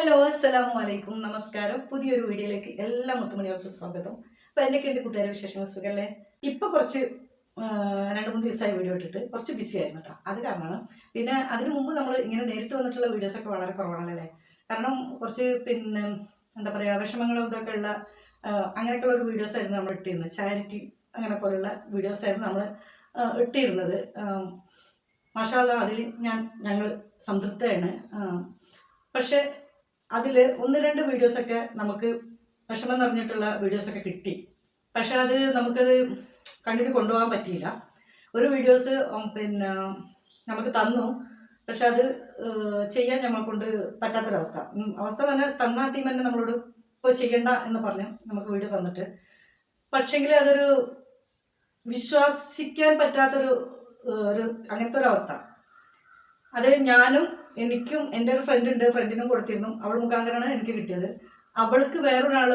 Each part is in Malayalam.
ഹലോ അസ്സലാമു അലൈക്കും നമസ്കാരം. പുതിയൊരു വീഡിയോയിലേക്ക് എല്ലാ മുത്തുമണികൾക്കും സ്വാഗതം. അപ്പൊ എന്തൊക്കെയുണ്ട് കൂട്ടുകാരെ വിശേഷങ്ങൾ? സുഖല്ലേ? ഇപ്പൊ കുറച്ച് രണ്ട് മൂന്ന് ദിവസമായി വീഡിയോ ഇട്ടിട്ട് കുറച്ച് ബിസി ആയിരുന്നു കേട്ടോ അത് കാരണമാണ്. പിന്നെ അതിന് മുമ്പ് നമ്മൾ ഇങ്ങനെ നേരിട്ട് വന്നിട്ടുള്ള വീഡിയോസ് ഒക്കെ വളരെ കുറവാണല്ലേ? കാരണം കുറച്ച് പിന്നെ എന്താ പറയുക വിഷമങ്ങളും ഇതൊക്കെ ഉള്ള അങ്ങനെയൊക്കെയുള്ള ഒരു വീഡിയോസ് ആയിരുന്നു നമ്മൾ ഇട്ടിരുന്നത്. ചാരിറ്റി അങ്ങനെ പോലുള്ള വീഡിയോസ് ആയിരുന്നു നമ്മൾ ഇട്ടിരുന്നത്. മാഷാല്ല അതിൽ ഞാൻ ഞങ്ങൾ സംതൃപ്തയാണ് പക്ഷെ അതിൽ ഒന്ന് രണ്ട് വീഡിയോസൊക്കെ നമുക്ക് വിഷമം നിറഞ്ഞിട്ടുള്ള വീഡിയോസൊക്കെ കിട്ടി. പക്ഷെ അത് നമുക്കത് കണ്ടിന്യൂ കൊണ്ടുപോകാൻ പറ്റിയില്ല. ഒരു വീഡിയോസ് പിന്നെ നമുക്ക് തന്നു. പക്ഷെ അത് ചെയ്യാൻ നമ്മളെ കൊണ്ട് പറ്റാത്തൊരവസ്ഥ അവസ്ഥ തന്നെ തന്ന ടീം തന്നെ നമ്മളോട് ഇപ്പോൾ ചെയ്യണ്ട എന്ന് പറഞ്ഞു നമുക്ക് വീഡിയോ തന്നിട്ട്. പക്ഷേങ്കിൽ അതൊരു വിശ്വസിക്കാൻ പറ്റാത്തൊരു ഒരു അങ്ങനത്തെ ഒരു അവസ്ഥ. അത് ഞാനും എനിക്കും എന്റെ ഒരു ഫ്രണ്ട് ഉണ്ട് ഫ്രണ്ടിനും കൊടുത്തിരുന്നു. അവൾ മുഖാന്തരമാണ് എനിക്ക് കിട്ടിയത്. അവൾക്ക് വേറൊരാൾ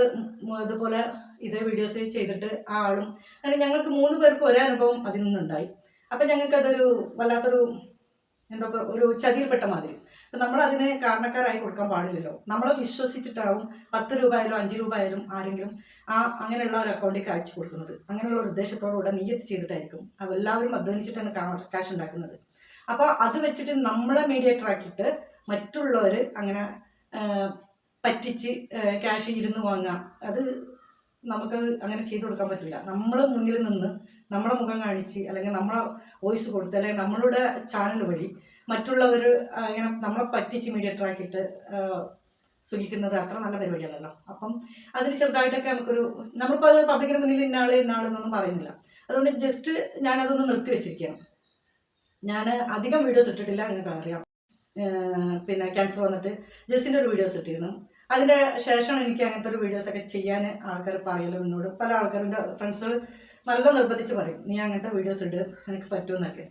ഇതുപോലെ ഇതേ വീഡിയോസ് ചെയ്തിട്ട് ആ ആളും അങ്ങനെ ഞങ്ങൾക്ക് മൂന്ന് പേർക്ക് ഒരേ അനുഭവം അതിൽ നിന്നുണ്ടായി. അപ്പം ഞങ്ങൾക്ക് അതൊരു വല്ലാത്തൊരു എന്താ ഒരു ചതിയിൽപ്പെട്ട മാതിരി. അപ്പം നമ്മൾ അതിന് കാരണക്കാരായി കൊടുക്കാൻ പാടില്ലല്ലോ. നമ്മളെ വിശ്വസിച്ചിട്ടാവും പത്ത് രൂപ ആയാലും അഞ്ച് രൂപ ആയാലും ആരെങ്കിലും ആ അങ്ങനെയുള്ള ഒരു അക്കൗണ്ടിലേക്ക് അയച്ചു കൊടുക്കുന്നത്. അങ്ങനെയുള്ള ഉദ്ദേശത്തോടുകൂടെ നീയത്ത് ചെയ്തിട്ടായിരിക്കും. എല്ലാവരും അധ്വാനിച്ചിട്ടാണ് കാശ് ഉണ്ടാക്കുന്നത്. അപ്പോൾ അത് വെച്ചിട്ട് നമ്മളെ മീഡിയേറ്റർ ആക്കിയിട്ട് മറ്റുള്ളവർ അങ്ങനെ പറ്റിച്ച് ക്യാഷ് ഇരുന്ന് വാങ്ങാം. അത് നമുക്കത് അങ്ങനെ ചെയ്തു കൊടുക്കാൻ പറ്റില്ല. നമ്മൾ മുന്നിൽ നിന്ന് നമ്മുടെ മുഖം കാണിച്ച് അല്ലെങ്കിൽ നമ്മളെ വോയിസ് കൊടുത്ത് അല്ലെങ്കിൽ നമ്മളുടെ ചാനൽ വഴി മറ്റുള്ളവർ അങ്ങനെ നമ്മളെ പറ്റിച്ച് മീഡിയേറ്റർ ആക്കിയിട്ട് സുഖിക്കുന്നത് അത്ര നല്ല പരിപാടിയല്ലല്ലോ. അപ്പം അതിൽ ചെറുതായിട്ടൊക്കെ നമുക്കൊരു നമ്മളിപ്പോൾ അത് പബ്ലിക്കിന് മുന്നിൽ ഇന്നാൾ ഇന്നാളെന്നൊന്നും പറയുന്നില്ല. അതുകൊണ്ട് ജസ്റ്റ് ഞാനതൊന്ന് നിർത്തി വെച്ചിരിക്കുകയാണ്. ഞാൻ അധികം വീഡിയോസ് ഇട്ടിട്ടില്ല നിങ്ങൾക്ക് അറിയാം പിന്നെ ക്യാൻസർ വന്നിട്ട് ജസ്റ്റിന്റെ ഒരു വീഡിയോസ് ഇട്ടിരുന്നു. അതിന്റെ ശേഷം എനിക്ക് അങ്ങനത്തെ ഒരു വീഡിയോസൊക്കെ ചെയ്യാൻ ആൾക്കാർ പറയലും എന്നോട്. പല ആൾക്കാരുടെ ഫ്രണ്ട്സുകൾ നല്ല നിർബന്ധിച്ച് പറയും നീ അങ്ങനത്തെ വീഡിയോസ് ഇട് എനിക്ക് പറ്റുമെന്നൊക്കെ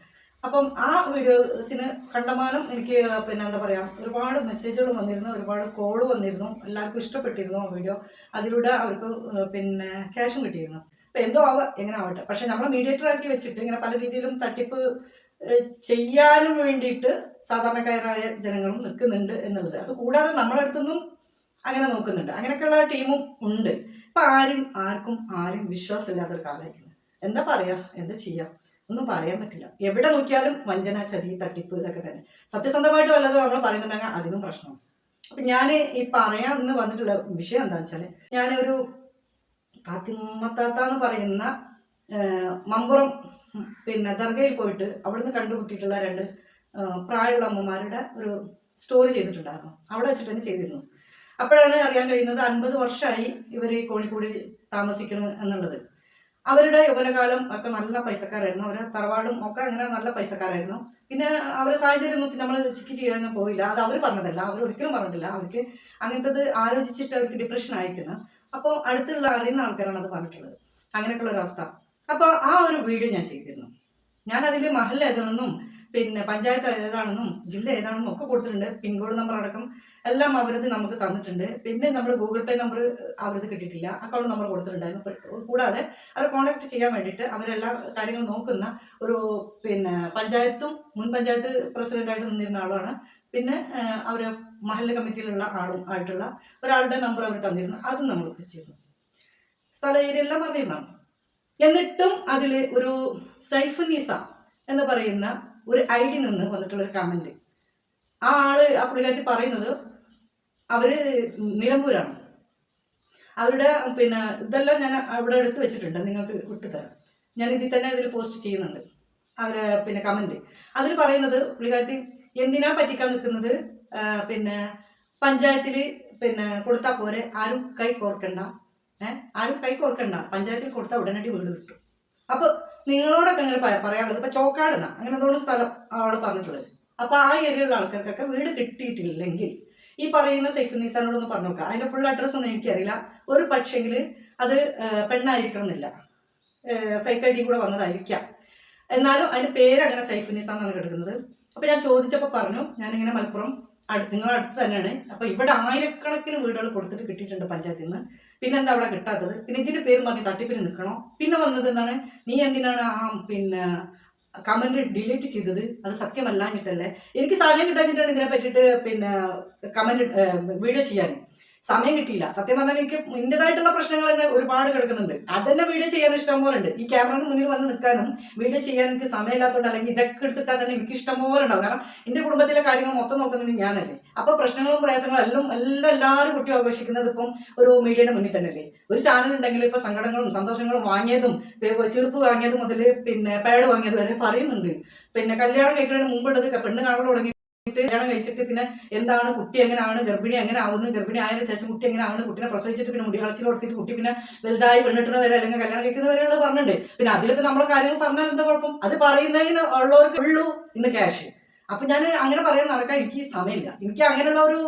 അപ്പം ആ വീഡിയോസിന് കണ്ടമാനം എനിക്ക് പിന്നെ എന്താ പറയുക ഒരുപാട് മെസ്സേജുകൾ വന്നിരുന്നു ഒരുപാട് കോൾ വന്നിരുന്നു എല്ലാവർക്കും ഇഷ്ടപ്പെട്ടിരുന്നു ആ വീഡിയോ. അതിലൂടെ അവർക്ക് പിന്നെ ക്യാഷും കിട്ടിയിരുന്നു. അപ്പം എന്തോ ആവുക എങ്ങനെ ആവട്ടെ. പക്ഷേ നമ്മൾ മീഡിയേറ്റർ ആക്കി വെച്ചിട്ട് ഇങ്ങനെ പല രീതിയിലും തട്ടിപ്പ് ചെയ്യാനും വേണ്ടിയിട്ട് സാധാരണക്കാരായ ജനങ്ങളും നിൽക്കുന്നുണ്ട് എന്നുള്ളത്. അത് കൂടാതെ നമ്മുടെ അടുത്തൊന്നും അങ്ങനെ നോക്കുന്നുണ്ട്. അങ്ങനെയൊക്കെയുള്ള ടീമും ഉണ്ട്. ഇപ്പൊ ആരും ആർക്കും ആരും വിശ്വാസമില്ലാത്തൊരു കാലമായിരിക്കുന്നു. എന്താ പറയാ? എന്താ ചെയ്യാം? ഒന്നും പറയാൻ പറ്റില്ല. എവിടെ നോക്കിയാലും വഞ്ചന ചതി തട്ടിപ്പ് ഇതൊക്കെ തന്നെ. സത്യസന്ധമായിട്ട് വല്ലതും നമ്മൾ പറയുന്നുണ്ടെങ്കിൽ അതിനും പ്രശ്നമാണ്. അപ്പൊ ഞാൻ ഈ പറയാൻ വന്നിട്ടുള്ള വിഷയം എന്താണെന്ന് വെച്ചാൽ ഞാനൊരു ഫാത്തിമത്താത്ത എന്ന് പറയുന്ന മമ്പുറം പിന്നെ ദർഗയിൽ പോയിട്ട് അവിടുന്ന് കണ്ടുമുട്ടിയിട്ടുള്ള രണ്ട് പ്രായമുള്ള അമ്മമാരുടെ ഒരു സ്റ്റോറി ചെയ്തിട്ടുണ്ടായിരുന്നു. അവിടെ വെച്ചിട്ട് തന്നെ ചെയ്തിരുന്നു. അപ്പോഴാണ് അറിയാൻ കഴിയുന്നത് അൻപത് വർഷമായി ഇവർ ഈ കോഴിക്കോട് താമസിക്കുന്നു എന്നുള്ളത്. അവരുടെ യൗവനകാലം ഒക്കെ നല്ല പൈസക്കാരായിരുന്നു. അവരെ തറവാടും ഒക്കെ അങ്ങനെ നല്ല പൈസക്കാരായിരുന്നു. പിന്നെ അവരുടെ സാഹചര്യം നോക്കി നമ്മൾ ചിക്ക് ചെയ്യാനൊന്നും പോയില്ല. അത് അവർ പറഞ്ഞതല്ല. അവർ ഒരിക്കലും പറഞ്ഞിട്ടില്ല. അവർക്ക് അങ്ങനത്തത് ആലോചിച്ചിട്ട് അവർക്ക് ഡിപ്രഷൻ ആയിരിക്കുന്നത് അപ്പോൾ അടുത്തുള്ള അറിയുന്ന ആൾക്കാരാണ് അത് പറഞ്ഞിട്ടുള്ളത്. അങ്ങനെയൊക്കെയുള്ള ഒരു അവസ്ഥ. അപ്പോൾ ആ ഒരു വീഡിയോ ഞാൻ ചെയ്തിരുന്നു. ഞാൻ അതിൽ മഹൽ ഏതാണെന്നും പിന്നെ പഞ്ചായത്ത് ഏതാണെന്നും ജില്ല ഏതാണെന്നും ഒക്കെ കൊടുത്തിട്ടുണ്ട്. പിൻകോഡ് നമ്പർ അടക്കം എല്ലാം അവരത് നമുക്ക് തന്നിട്ടുണ്ട്. പിന്നെ നമ്മൾ ഗൂഗിൾ പേ നമ്പർ അവരത് കിട്ടിയിട്ടില്ല. അക്കൗണ്ട് നമ്പർ കൊടുത്തിട്ടുണ്ടായിരുന്നു. കൂടാതെ അവർ കോൺടാക്ട് ചെയ്യാൻ വേണ്ടിയിട്ട് അവരെല്ലാ കാര്യങ്ങളും നോക്കുന്ന ഒരു പിന്നെ പഞ്ചായത്തും മുൻ പഞ്ചായത്ത് പ്രസിഡന്റായിട്ട് നിന്നിരുന്ന ആളാണ് പിന്നെ അവർ മഹല്ല കമ്മിറ്റിയിലുള്ള ആളും ആയിട്ടുള്ള ഒരാളുടെ നമ്പർ അവർ തന്നിരുന്നു. അതും നമ്മൾ വെച്ചിരുന്നു. സ്ഥല ഏരിയ എല്ലാം പറഞ്ഞിരുന്നു? എന്നിട്ടും അതിൽ ഒരു സൈഫനീസ എന്ന് പറയുന്ന ഒരു ഐ ഡി നിന്ന് വന്നിട്ടുള്ള ഒരു കമന്റ് ആ ആൾ ആ പുള്ളിക്കാരി പറയുന്നത് അവർ നിലമ്പൂരാണ്. അവരുടെ പിന്നെ ഇതെല്ലാം ഞാൻ അവിടെ എടുത്തു വെച്ചിട്ടുണ്ട് നിങ്ങൾക്ക് വിട്ടുതരാം ഞാൻ ഇതിൽ തന്നെ ഇതിൽ പോസ്റ്റ് ചെയ്യുന്നുണ്ട്. അവരെ പിന്നെ കമന്റ് അതിൽ പറയുന്നത് പുള്ളിക്കാരത്തി എന്തിനാ പറ്റിക്കാൻ നിൽക്കുന്നത്? പിന്നെ പഞ്ചായത്തിൽ പിന്നെ കൊടുത്താൽ പോരെ? ആരും കൈ കോർക്കണ്ട. ഏഹ് ആരും കൈ കോർക്കണ്ട. പഞ്ചായത്തിൽ കൊടുത്താൽ ഉടനടി വീട് കിട്ടും. അപ്പൊ നിങ്ങളോടൊക്കെ അങ്ങനെ പറയാനുള്ളത് ഇപ്പൊ ചോക്കാടുന്ന. അങ്ങനെ എന്തോ സ്ഥലം അവൾ പറഞ്ഞിട്ടുള്ളത്? അപ്പൊ ആ ഏരിയയിലുള്ള ആൾക്കാർക്കൊക്കെ വീട് കിട്ടിയിട്ടില്ലെങ്കിൽ ഈ പറയുന്ന സൈഫ് നിസാനോടൊന്ന് പറഞ്ഞു നോക്കാം. അതിന്റെ ഫുൾ അഡ്രസ് ഒന്നും എനിക്കറിയില്ല. ഒരു പക്ഷെങ്കിൽ അത് പെണ്ണായിരിക്കണം എന്നില്ല ഫേക്ക് ഐ ഡി കൂടെ വന്നതായിരിക്കാം. എന്നാലും അതിന്റെ പേര് അങ്ങനെ സൈഫ് നിസാന്നാണ് കിടക്കുന്നത്. അപ്പൊ ഞാൻ ചോദിച്ചപ്പോൾ പറഞ്ഞു ഞാനിങ്ങനെ മലപ്പുറം അടുത്ത് നിങ്ങളുടെ അടുത്ത് തന്നെയാണ്. അപ്പൊ ഇവിടെ ആയിരക്കണക്കിന് വീടുകൾ കൊടുത്തിട്ട് കിട്ടിയിട്ടുണ്ട് പഞ്ചായത്തിൽ നിന്ന്. പിന്നെ എന്താ അവിടെ കിട്ടാത്തത്? പിന്നെ ഇതിന്റെ പേര് മതി തട്ടിപ്പിന് നിൽക്കണോ? പിന്നെ വന്നത് എന്താണ്? നീ എന്തിനാണ് ആ പിന്നെ കമന്റ് ഡിലീറ്റ് ചെയ്തത്? അത് സത്യമല്ലാഞ്ഞിട്ടല്ലേ? എനിക്ക് സമയം കിട്ടാഞ്ഞിട്ടാണ് ഇതിനെ പറ്റിയിട്ട് പിന്നെ കമന്റ് വീഡിയോ ചെയ്യാൻ. സമയം കിട്ടിയില്ല. സത്യം പറഞ്ഞാൽ എനിക്ക് എന്റെതായിട്ടുള്ള പ്രശ്നങ്ങൾ തന്നെ ഒരുപാട് കിടക്കുന്നുണ്ട്. അതന്നെ വീഡിയോ ചെയ്യാൻ ഇഷ്ടം പോലെ ഉണ്ട് ഈ ക്യാമറയുടെ മുന്നിൽ വന്ന് നിൽക്കാനും വീഡിയോ ചെയ്യാൻ എനിക്ക് സമയമില്ലാത്തതുകൊണ്ട് അല്ലെങ്കിൽ ഇതൊക്കെ എടുത്തിട്ടാൽ തന്നെ എനിക്ക് ഇഷ്ടം പോലെ ഉണ്ടാവും. കാരണം എന്റെ കുടുംബത്തിലെ കാര്യങ്ങൾ മൊത്തം നോക്കുന്നത് ഞാനല്ലേ. അപ്പോൾ പ്രശ്നങ്ങളും പ്രയാസങ്ങളും എല്ലാം എല്ലാം എല്ലാവരും കുട്ടി ആഘോഷിക്കുന്നത് ഇപ്പം ഒരു മീഡിയയുടെ മുന്നിൽ തന്നെയല്ലേ. ഒരു ചാനൽ ഉണ്ടെങ്കിൽ ഇപ്പൊ സങ്കടങ്ങളും സന്തോഷങ്ങളും വാങ്ങിയതും ചെറുപ്പ് വാങ്ങിയത് മുതൽ പിന്നെ പാഡ് വാങ്ങിയത് വരെ പറയുന്നുണ്ട്. പിന്നെ കല്യാണം കഴിക്കുന്നതിന് മുമ്പുള്ളത് പെണ്ണ് കാണാൻ തുടങ്ങി കല്യാണം കഴിച്ചിട്ട് പിന്നെ എന്താണ് കുട്ടി എങ്ങനെയാണ് ഗർഭിണി എങ്ങനെ ആവുന്നത് ഗർഭിണി ആയതിനു ശേഷം കുട്ടി എങ്ങനെയാണ് കുട്ടിനെ പ്രസവിച്ചിട്ട് പിന്നെ മുടി കളച്ചിൽ കൊടുത്തിട്ട് കുട്ടി പിന്നെ വലുതായി പെണ്ണിട്ടുന്ന വരെ അല്ലെങ്കിൽ കല്യാണം കഴിക്കുന്ന വരെയുള്ള പറഞ്ഞിട്ടുണ്ട്. പിന്നെ അതിലിപ്പോ നമ്മളെ കാര്യങ്ങൾ പറഞ്ഞാൽ എന്താ കുഴപ്പം? അത് പറയുന്നതിന് ഉള്ളവർക്ക് ഉള്ളൂ ഇന്ന് ക്യാഷ് അപ്പൊ ഞാൻ അങ്ങനെ പറയാൻ നടക്കാൻ എനിക്ക് സമയമില്ല. എനിക്ക് അങ്ങനെയുള്ള ഒരു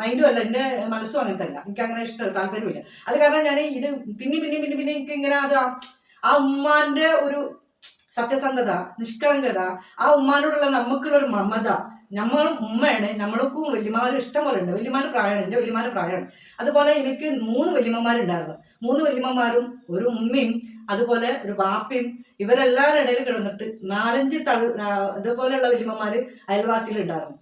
മൈൻഡും അല്ല എന്റെ മനസ്സും അങ്ങനത്തെ അല്ല എനിക്ക് അങ്ങനെ ഇഷ്ടം താല്പര്യമില്ല. അത് കാരണം ഞാൻ ഇത് പിന്നെ പിന്നെ പിന്നെ പിന്നെ എനിക്ക് ഇങ്ങനെ അത് ആ ഉമ്മാന്റെ ഒരു സത്യസന്ധത നിഷ്കളങ്കത ആ ഉമ്മാനോടുള്ള നമുക്കുള്ള ഒരു മമത നമ്മളും ഉമ്മയാണ് നമ്മൾക്കും വലിയമാരും ഇഷ്ടം പോലെ ഉണ്ട്. വലിയമാരുടെ പ്രായമാണ് എന്റെ വലിയമാരുടെ പ്രായമാണ്. അതുപോലെ എനിക്ക് മൂന്ന് വലിയമ്മമാരുണ്ടായിരുന്നു. മൂന്ന് വലിയമ്മമാരും ഒരു ഉമ്മയും അതുപോലെ ഒരു ബാപ്പയും ഇവരെല്ലാവരുടെ ഇടയിൽ കിടന്നിട്ട് നാലഞ്ച് തഴു ഇതുപോലെയുള്ള വലിയമ്മമാർ അയൽവാസികളുണ്ടായിരുന്നു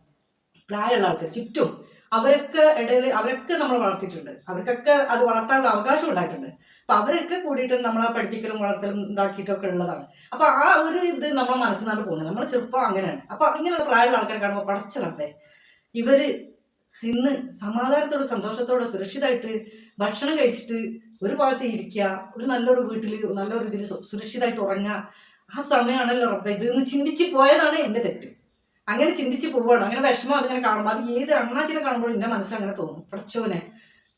പ്രായമുള്ള ആൾക്കാർ ചുറ്റും. അവരൊക്കെ ഇടയിൽ അവരൊക്കെ നമ്മൾ വളർത്തിയിട്ടുണ്ട്. അവർക്കൊക്കെ അത് വളർത്താനുള്ള അവകാശം ഉണ്ടായിട്ടുണ്ട്. അപ്പൊ അവരൊക്കെ കൂടിയിട്ട് ആ പഠിപ്പിക്കലും വളർത്തലും ഇതാക്കിയിട്ടൊക്കെ ഉള്ളതാണ്. അപ്പൊ ആ ഒരു ഇത് നമ്മളെ മനസ്സിൽ പോകുന്നത്. നമ്മൾ ചെറുപ്പം അങ്ങനെയാണ്. അപ്പൊ ഇങ്ങനെയുള്ള പ്രായമുള്ള ആൾക്കാർ കാണുമ്പോൾ പടച്ചിടണ്ടേ ഇവർ ഇന്ന് സമാധാനത്തോടെ സന്തോഷത്തോടെ സുരക്ഷിതമായിട്ട് ഭക്ഷണം കഴിച്ചിട്ട് ഒരു ഭാഗത്ത് ഇരിക്കുക ഒരു നല്ലൊരു വീട്ടിൽ നല്ലൊരു ഇതിൽ സുരക്ഷിതമായിട്ട് ഉറങ്ങുക ആ സമയമാണല്ലോ ഉറപ്പ് ഇത് ചിന്തിച്ച് പോയതാണ് എന്റെ തെറ്റ്. അങ്ങനെ ചിന്തിച്ച് പോവുകയാണ്. അങ്ങനെ വിഷമം അതിങ്ങനെ കാണുമ്പോൾ അത് ഏത് അണ്ണാച്ചിനെ കാണുമ്പോൾ എന്റെ മനസ്സിൽ അങ്ങനെ തോന്നും. പഠിച്ചോനെ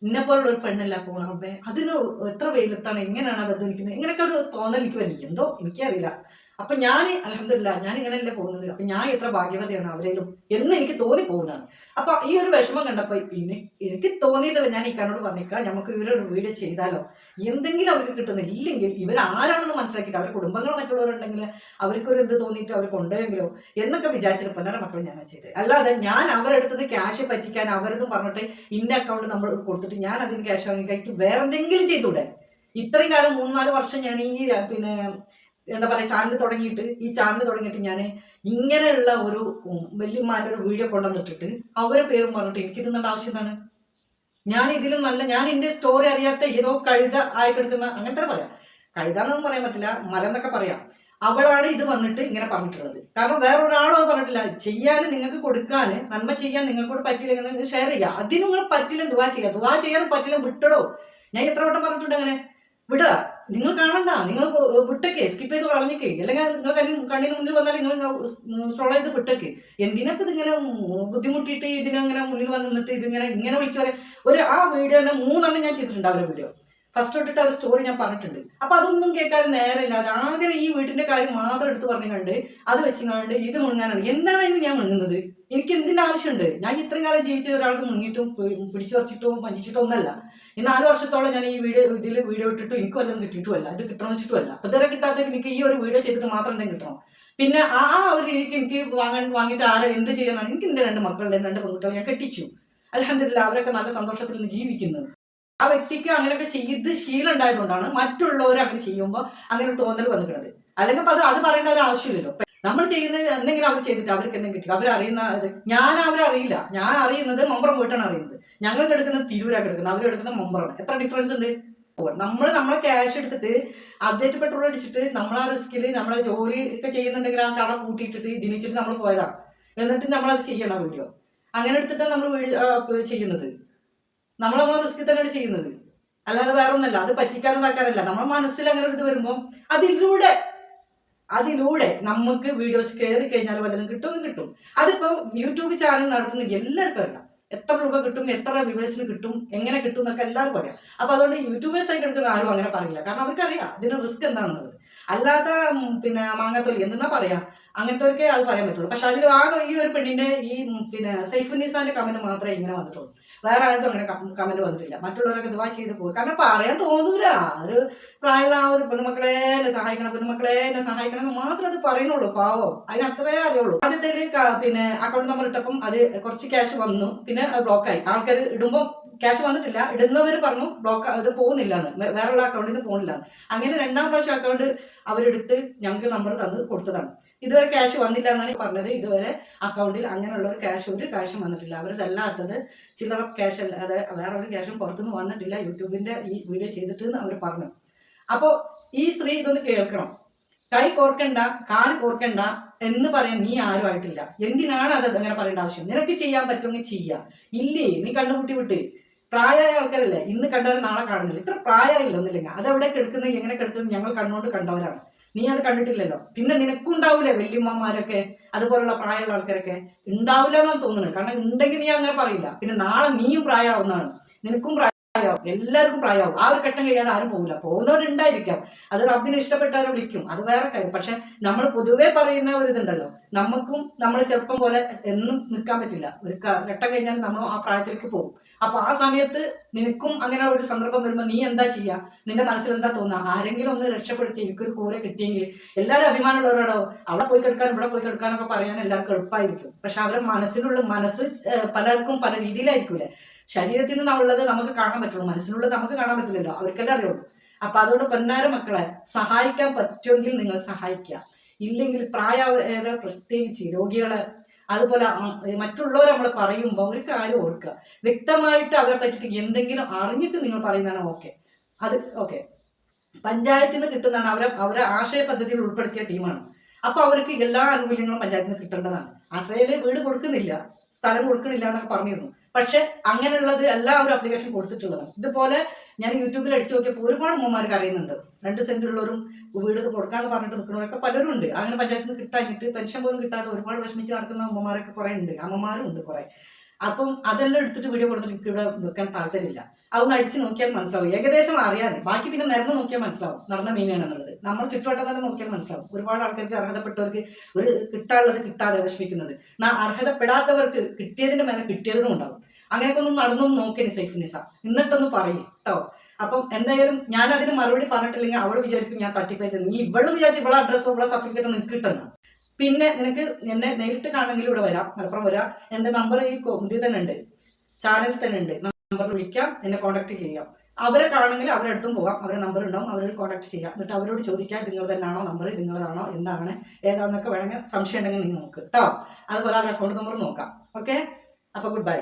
എന്നെ പോലുള്ള ഒരു പെണ്ണല്ല പോണ റബ്ബെ. അതിന് എത്ര വെയിലത്താണ് എങ്ങനെയാണ് അത് അധ്വാനിക്കുന്നത്? ഇങ്ങനെയൊക്കെ ഒരു തോന്നൽ എനിക്ക് വരും. എന്തോ എനിക്കറിയില്ല. അപ്പൊ ഞാൻ അലഹമില്ല ഞാൻ ഇങ്ങനെയല്ലേ പോകുന്നത്. അപ്പൊ ഞാൻ എത്ര ഭാഗ്യവതിയാണ് അവരേലും എന്ന് എനിക്ക് തോന്നി പോകുന്നതാണ്. അപ്പൊ ഈ ഒരു വിഷമം കണ്ടപ്പോ പിന്നെ എനിക്ക് തോന്നിയിട്ടുള്ള ഞാൻ ഇക്കാനോട് പറഞ്ഞേക്കാം നമുക്ക് ഇവരൊരു വീഡിയോ ചെയ്താലോ? എന്തെങ്കിലും അവർക്ക് കിട്ടുന്നില്ല ഇല്ലെങ്കിൽ ഇവർ ആരാണെന്ന് മനസ്സിലാക്കിയിട്ട് അവരുടെ കുടുംബങ്ങൾ മറ്റുള്ളവരുണ്ടെങ്കിൽ അവർക്കൊരു എന്ത് തോന്നിയിട്ട് അവർ കൊണ്ടുപോയെങ്കിലോ? എന്നൊക്കെ വിചാരിച്ചിട്ട് പിന്നെ മക്കൾ ഞാൻ ചെയ്തത്. അല്ലാതെ ഞാൻ അവരെടുത്തത് ക്യാഷ് പറ്റിക്കാൻ അവരതും പറഞ്ഞിട്ട് ഇന്ന അക്കൗണ്ട് നമ്മൾ കൊടുത്തിട്ട് ഞാൻ അതിന് ക്യാഷ് വാങ്ങി കഴിക്കും വേറെ എന്തെങ്കിലും ചെയ്തൂടെ ഇത്രയും കാലം മൂന്ന് നാല് വർഷം ഞാൻ ഈ പിന്നെ എന്താ പറയുക ചാനൽ തുടങ്ങിയിട്ട് ഈ ചാനൽ തുടങ്ങിയിട്ട് ഞാൻ ഇങ്ങനെയുള്ള ഒരു വല്യമാരുടെ ഒരു വീഡിയോ കൊണ്ടുവന്നിട്ടിട്ട് അവരെ പേരും പറഞ്ഞിട്ട് എനിക്ക് തിന്നേണ്ട ആവശ്യം എന്താണ്? ഞാൻ ഇതിലും നല്ല ഞാൻ എന്റെ സ്റ്റോറി അറിയാത്ത ഏതോ കഴുത ആയി കിടക്കുന്ന അങ്ങനത്തെ പറയാം കഴുത എന്നൊന്നും പറയാൻ പറ്റില്ല മരം എന്നൊക്കെ പറയാം. അവളാണ് ഇത് വന്നിട്ട് ഇങ്ങനെ പറഞ്ഞിട്ടുള്ളത്. കാരണം വേറൊരാളോ അത് പറഞ്ഞിട്ടില്ല. ചെയ്യാൻ നിങ്ങൾക്ക് കൊടുക്കാൻ നന്മ ചെയ്യാൻ നിങ്ങൾക്കൂടെ പറ്റില്ല ഷെയർ ചെയ്യുക. അതിന് നിങ്ങൾ പറ്റില്ല ദുവാ ചെയ്യുക? ദുവാ ചെയ്യാൻ പറ്റില്ല വിട്ടടോ. ഞാൻ എത്ര വട്ടം പറഞ്ഞിട്ടുണ്ട് അങ്ങനെ? വിടുക നിങ്ങൾ കാണണ്ട. നിങ്ങൾ വിട്ടേക്ക്. സ്കിപ്പ് ചെയ്ത് കളഞ്ഞിക്കേ. അല്ലെങ്കിൽ നിങ്ങൾ കണ്ണിന് മുന്നിൽ വന്നാൽ നിങ്ങൾ സ്ട്രോൾ ചെയ്ത് വിട്ടേക്ക്. എന്തിനൊക്കെ ഇതിങ്ങനെ ബുദ്ധിമുട്ടിയിട്ട് ഇതിനങ്ങനെ മുന്നിൽ വന്ന് നിന്നിട്ട് ഇതിങ്ങനെ ഇങ്ങനെ വിളിച്ചു പറയാം ഒരു ആ വീഡിയോ തന്നെ മൂന്നെണ്ണം ഞാൻ ചെയ്തിട്ടുണ്ട് അവരുടെ വീഡിയോ ഫസ്റ്റ് തൊട്ടിട്ട് ആ സ്റ്റോറി ഞാൻ പറഞ്ഞിട്ടുണ്ട്. അപ്പൊ അതൊന്നും കേൾക്കാൻ നേരമില്ലാതെ ആകെ ഈ വീട്ടിന്റെ കാര്യം മാത്രം എടുത്ത് പറഞ്ഞു കണ്ട് അത് വെച്ച് കണ്ട് ഇത് മുങ്ങാനാണ് എന്താണ് അതിന് ഞാൻ മുങ്ങുന്നത് എനിക്ക് എന്തിന്റെ ആവശ്യമുണ്ട്? ഞാൻ ഇത്രയും കാലം ജീവിച്ച ഒരാൾക്ക് മുങ്ങിയിട്ടും പിടിച്ചു പറിച്ചിട്ടോ ഒന്നല്ല. ഈ നാല് വർഷത്തോളം ഞാൻ ഈ വീഡിയോ ഇതിൽ വീഡിയോ ഇട്ടിട്ട് എനിക്ക് വല്ലതും കിട്ടിയിട്ടുമല്ല. ഇത് കിട്ടണം വെച്ചിട്ടുമല്ല. അപ്പൊ ഇതുവരെ കിട്ടാത്ത എനിക്ക് ഈ ഒരു വീഡിയോ ചെയ്തിട്ട് മാത്രം എന്തെങ്കിലും കിട്ടണം. പിന്നെ ആ ആ ഒരു രീതിക്ക് എനിക്ക് വാങ്ങാൻ വാങ്ങിയിട്ട് ആരെ എന്ത് ചെയ്യാനാണ്? എനിക്ക് എന്റെ രണ്ട് മക്കളുടെ രണ്ട് പെൺകുട്ടികളെ ഞാൻ കെട്ടിച്ചു. അലഹമില്ല അവരൊക്കെ നല്ല സന്തോഷത്തിൽ നിന്ന് ജീവിക്കുന്നത് ആ വ്യക്തിക്ക് അങ്ങനെയൊക്കെ ചെയ്ത് ശീലം ഉണ്ടായതുകൊണ്ടാണ് മറ്റുള്ളവർ അങ്ങനെ ചെയ്യുമ്പോൾ അങ്ങനെ ഒരു തോന്നൽ വന്നിട്ടുള്ളത് അല്ലെങ്കിൽ അത് അത് പറയേണ്ട ഒരു ആവശ്യമില്ലല്ലോ. നമ്മൾ ചെയ്യുന്നത് എന്തെങ്കിലും അവർ ചെയ്തിട്ട് അവർക്ക് എന്തെങ്കിലും കിട്ടി. അവരറിയുന്ന ഞാൻ അവരറിയില്ല ഞാൻ അറിയുന്നത് മമ്പറം പോയിട്ടാണ് അറിയുന്നത്. ഞങ്ങൾ കിടക്കുന്നത് തിരൂരാ കിടക്കുന്നത്. അവർ കിടക്കുന്ന മമ്പറാണ് എത്ര ഡിഫറൻസ് ഉണ്ട്? നമ്മൾ നമ്മളെ ക്യാഷ് എടുത്തിട്ട് അപ്ഡേറ്റ് പെട്രോൾ അടിച്ചിട്ട് നമ്മളെ റിസ്കിൽ നമ്മളെ ജോലി ഒക്കെ ചെയ്യുന്നുണ്ടെങ്കിൽ ആ കട കൂട്ടിയിട്ടിട്ട് ദിനിച്ചിട്ട് നമ്മൾ പോയതാണ് എന്നിട്ട് നമ്മളത് ചെയ്യണം വീഡിയോ. അങ്ങനെ എടുത്തിട്ടാണ് നമ്മൾ ചെയ്യുന്നത്. നമ്മൾ നമ്മളെ റിസ്ക് തന്നെയാണ് ചെയ്യുന്നത്. അല്ലാതെ വേറെ ഒന്നല്ല അത് പറ്റിക്കാനും ഇതാക്കാനല്ല നമ്മുടെ മനസ്സിൽ അങ്ങനെ ഒരു ഇത് വരുമ്പോൾ അതിലൂടെ അതിലൂടെ നമുക്ക് വീഡിയോസ് കയറി കഴിഞ്ഞാൽ വല്ലതും കിട്ടും കിട്ടും. അതിപ്പോൾ യൂട്യൂബ് ചാനൽ നടത്തുന്ന എല്ലാവർക്കും അറിയാം. എത്ര രൂപ കിട്ടും എത്ര വ്യൂവേഴ്സിന് കിട്ടും എങ്ങനെ കിട്ടും എന്നൊക്കെ എല്ലാവർക്കും അറിയാം. അപ്പൊ അതുകൊണ്ട് യൂട്യൂബേഴ്സ് ആയിട്ട് എടുക്കുന്ന ആരും അങ്ങനെ പറയില്ല. കാരണം അവർക്കറിയാം അതിന്റെ റിസ്ക് എന്താണെന്നുള്ളത്. അല്ലാത്ത പിന്നെ മാങ്ങാത്തൊലി എന്തെന്നാ പറയാ? അങ്ങനത്തെവർക്കേ അത് പറയാൻ പറ്റുള്ളൂ. പക്ഷെ അതിൽ ആകെ ഈ ഒരു പെണ്ണിന്റെ ഈ പിന്നെ സൈഫുന്നീസാന്റെ കമന്റ് മാത്രമേ ഇങ്ങനെ വന്നിട്ടുള്ളൂ. വേറെ ആരും അങ്ങനെ കമന്റ് വന്നിട്ടില്ല. മറ്റുള്ളവരൊക്കെ ദുവാ ചെയ്ത് പോയി. കാരണം പറയാൻ തോന്നൂല. ഒരു പ്രായമുള്ള ആ ഒരു പെൺമക്കളെ എന്നെ സഹായിക്കണം പെൺമക്കളെ എന്നെ സഹായിക്കണം എന്ന് മാത്രമേ അത് പറയുന്നുള്ളൂ. പാവോ. അതിന് അത്രേ അറിയുള്ളൂ. ആദ്യത്തേൽ ക- പിന്നെ അക്കൗണ്ട് നമ്പർ ഇട്ടപ്പം അത് കുറച്ച് ക്യാഷ് വന്നു. പിന്നെ അത് ബ്ലോക്കായി ആൾക്കാർ ഇടുമ്പോൾ ക്യാഷ് വന്നിട്ടില്ല. ഇടുന്നവർ പറഞ്ഞു ബ്ലോക്ക് അത് പോകുന്നില്ല എന്ന് വേറെയുള്ള അക്കൗണ്ടിൽ നിന്ന് പോകുന്നില്ല. അങ്ങനെ രണ്ടാം പ്രാവശ്യം അക്കൗണ്ട് അവരെടുത്ത് ഞങ്ങൾക്ക് നമ്പർ തന്ന് കൊടുത്തതാണ്. ഇതുവരെ ക്യാഷ് വന്നില്ല എന്നാണ് പറഞ്ഞത്. ഇതുവരെ അക്കൗണ്ടിൽ അങ്ങനെയുള്ള ഒരു ക്യാഷ് ഒരു ക്യാഷും വന്നിട്ടില്ല. അവരതല്ലാത്തത് ചില്ലറ ക്യാഷ് അല്ലാതെ വേറെ ഒരു ക്യാഷും പുറത്തുനിന്ന് വന്നിട്ടില്ല. യൂട്യൂബിന്റെ ഈ വീഡിയോ ചെയ്തിട്ട് എന്ന് അവർ പറഞ്ഞു. അപ്പോൾ ഈ സ്ത്രീ ഇതൊന്ന് കേൾക്കണം. കൈ കോർക്കണ്ട കാൽ കോർക്കണ്ട എന്ന് പറയാൻ നീ ആരുമായിട്ടില്ല എന്തിനാണ് അത് അങ്ങനെ പറയേണ്ട ആവശ്യം? നിനക്ക് ചെയ്യാൻ പറ്റുമെങ്കിൽ ചെയ്യാം. ഇല്ലേ? നീ കണ്ണുപൂട്ടി വിട്ട്. പ്രായമായ ആൾക്കാരല്ലേ? ഇന്ന് കണ്ടവരെ നാളെ കാണുന്നില്ല. ഇത്ര പ്രായമായില്ല ഒന്നില്ലെങ്കിൽ അതെവിടെ കിടക്കുന്നത്? എങ്ങനെ കിടക്കുന്നത്? ഞങ്ങൾ കണ്ണുകൊണ്ട് കണ്ടവരാണ്. നീ അത് കണ്ടിട്ടില്ലല്ലോ. പിന്നെ നിനക്കുണ്ടാവൂലേ വല്യമ്മമാരൊക്കെ? അതുപോലുള്ള പ്രായമുള്ള ആൾക്കാരൊക്കെ? ഉണ്ടാവില്ല എന്നാണ് തോന്നുന്നത്. കാരണം ഉണ്ടെങ്കിൽ നീ അങ്ങനെ പറയില്ല. പിന്നെ നാളെ നീയും പ്രായമാവുന്നതാണ്. നിനക്കും പ്രായമാവും. എല്ലാവർക്കും പ്രായമാവും. ആ ഒരു ഘട്ടം കഴിയാതെ ആരും പോകില്ല പോകുന്നവരുണ്ടായിരിക്കാം. അത് റബ്ബിന് ഇഷ്ടപ്പെട്ടവരെ വിളിക്കും. അത് വേറെ കാര്യം. പക്ഷെ നമ്മൾ പൊതുവേ പറയുന്ന ഒരു ഇതുണ്ടല്ലോ. നമുക്കും നമ്മൾ ചെറുപ്പം പോലെ എന്നും നിൽക്കാൻ പറ്റില്ല. ഒരു ഘട്ടം കഴിഞ്ഞാൽ നമ്മൾ ആ പ്രായത്തിലേക്ക് പോകും. അപ്പൊ ആ സമയത്ത് നിനക്കും അങ്ങനെ ഒരു സന്ദർഭം വരുമ്പോൾ നീ എന്താ ചെയ്യുക നിന്റെ മനസ്സിൽ എന്താ തോന്നുക ആരെങ്കിലും ഒന്ന് രക്ഷപ്പെടുത്തി എനിക്കൊരു കൂര കിട്ടിയെങ്കിൽ എല്ലാവരും അഭിമാനമുള്ളവരോടോ അവിടെ പോയി കിടക്കാൻ ഇവിടെ പോയി കിടക്കാനൊക്കെ പറയാൻ എല്ലാവർക്കും എളുപ്പമായിരിക്കും പക്ഷെ അവരുടെ മനസ്സിലുള്ള മനസ്സ് പലർക്കും പല രീതിയിലായിരിക്കൂലേ? ശരീരത്തിൽ നിന്നുള്ളത് നമുക്ക് കാണാൻ പറ്റുള്ളൂ. മനസ്സിലുള്ളത് നമുക്ക് കാണാൻ പറ്റില്ലല്ലോ. അവർക്കെല്ലാം അറിയുള്ളൂ. അപ്പൊ അതുകൊണ്ട് പൊന്നാര മക്കളെ സഹായിക്കാൻ പറ്റുമെങ്കിൽ നിങ്ങൾ സഹായിക്കുക. ഇല്ലെങ്കിൽ പ്രായവരെ പ്രത്യേകിച്ച് രോഗികളെ അതുപോലെ മറ്റുള്ളവർ നമ്മൾ പറയുമ്പോൾ ഒരു കാര്യം ഓർക്കുക. വ്യക്തമായിട്ട് അവരെ പറ്റിയിട്ട് എന്തെങ്കിലും അറിഞ്ഞിട്ട് നിങ്ങൾ പറയുന്നതാണ് ഓക്കെ അത് ഓക്കെ പഞ്ചായത്തിൽ നിന്ന് കിട്ടുന്നതാണ് അവരെ അവരെ ആശയ പദ്ധതിയിൽ ഉൾപ്പെടുത്തിയ ടീമാണ്. അപ്പൊ അവർക്ക് എല്ലാ ആനുകൂല്യങ്ങളും പഞ്ചായത്തിൽ നിന്ന് കിട്ടേണ്ടതാണ്. ആശ്രയിൽ വീട് കൊടുക്കുന്നില്ല സ്ഥലം കൊടുക്കുന്നില്ല എന്നൊക്കെ പറഞ്ഞിരുന്നു. പക്ഷെ അങ്ങനെയുള്ളത് എല്ലാ ഒരു അപ്ലിക്കേഷൻ കൊടുത്തിട്ടുള്ളതാണ്. ഇതുപോലെ ഞാൻ യൂട്യൂബിൽ അടിച്ചു നോക്കിയപ്പോൾ ഒരുപാട് ഉമ്മമാർക്ക് അറിയുന്നുണ്ട് രണ്ട് സെന്റ് ഉള്ളവരും വീട് കൊടുക്കാന്ന് പറഞ്ഞിട്ട് നിൽക്കുന്നവരൊക്കെ പലരും ഉണ്ട് അങ്ങനെ പഞ്ചായത്തിൽ നിന്ന് കിട്ടാഞ്ഞിട്ട് പെൻഷൻ പോലും കിട്ടാതെ ഒരുപാട് വിഷമിച്ച് നടക്കുന്ന അമ്മമാരൊക്കെ കുറെ ഉണ്ട് അമ്മമാരും ഉണ്ട് കുറെ. അപ്പം അതെല്ലാം എടുത്തിട്ട് വീഡിയോ കൊടുത്തിട്ട് എനിക്ക് ഇവിടെ വെക്കാൻ താല്പര്യമില്ല. അതൊന്ന് അടിച്ച് നോക്കിയാൽ മനസ്സിലാവും. ഏകദേശം അറിയാൻ ബാക്കി പിന്നെ നിരന്ന് നോക്കിയാൽ മനസ്സിലാവും. നടന്ന മീനാണെന്നുള്ളത് നമ്മൾ ചുറ്റുവട്ടം തന്നെ നോക്കിയാൽ മനസ്സിലാവും. ഒരുപാട് ആൾക്കാർക്ക് അർഹതപ്പെട്ടവർക്ക് ഒരു കിട്ടാനുള്ളത് കിട്ടാതെ വിഷമിക്കുന്നത്. അർഹതപ്പെടാത്തവർക്ക് കിട്ടിയതിന്റെ മേലെ കിട്ടിയതിനും ഉണ്ടാവും. അങ്ങനെയൊക്കെ ഒന്ന് നടന്നൊന്ന് നോക്കിയനി സൈഫ് നിസ. എന്നിട്ടൊന്ന് പറയും കേട്ടോ അപ്പം എന്തായാലും ഞാൻ അതിന് മറുപടി പറഞ്ഞിട്ടില്ലെങ്കിൽ അവൾ വിചാരിക്കും ഞാൻ തട്ടിപ്പറ്റി. നീ ഇവൾ വിചാരിച്ചു ഇവളെ അഡ്രസ്സോ ഇവളെ സർട്ടിഫിക്കറ്റ് നിനക്ക് കിട്ടണ്ട പിന്നെ നിനക്ക് എന്നെ നേരിട്ട് കാണണമെങ്കിൽ ഇവിടെ വരാം. മലപ്പുറം വരാം. എന്റെ നമ്പർ ഈ ഇതിൽ തന്നെ ഉണ്ട്. ചാനലിൽ തന്നെ ഉണ്ട്. നമ്പറിൽ വിളിക്കാം. എന്നെ കോൺടാക്ട് ചെയ്യാം. അവരെ കാണണമെങ്കിൽ അവരുടെ അടുത്തും പോവാം. അവരുടെ നമ്പർ ഉണ്ടാവും. അവരോട് കോൺടാക്ട് ചെയ്യാം. എന്നിട്ട് അവരോട് ചോദിക്കാം നിങ്ങൾ തന്നെയാണോ? നമ്പർ നിങ്ങളതാണോ എന്താണ്? ഏതാണെന്നൊക്കെ വേണമെങ്കിൽ സംശയം ഉണ്ടെങ്കിൽ നിങ്ങൾ നോക്ക്. കേട്ടോ അതുപോലെ അവരുടെ അക്കൗണ്ട് നമ്പർ നോക്കാം. ഓക്കെ അപ്പോൾ ഗുഡ് ബൈ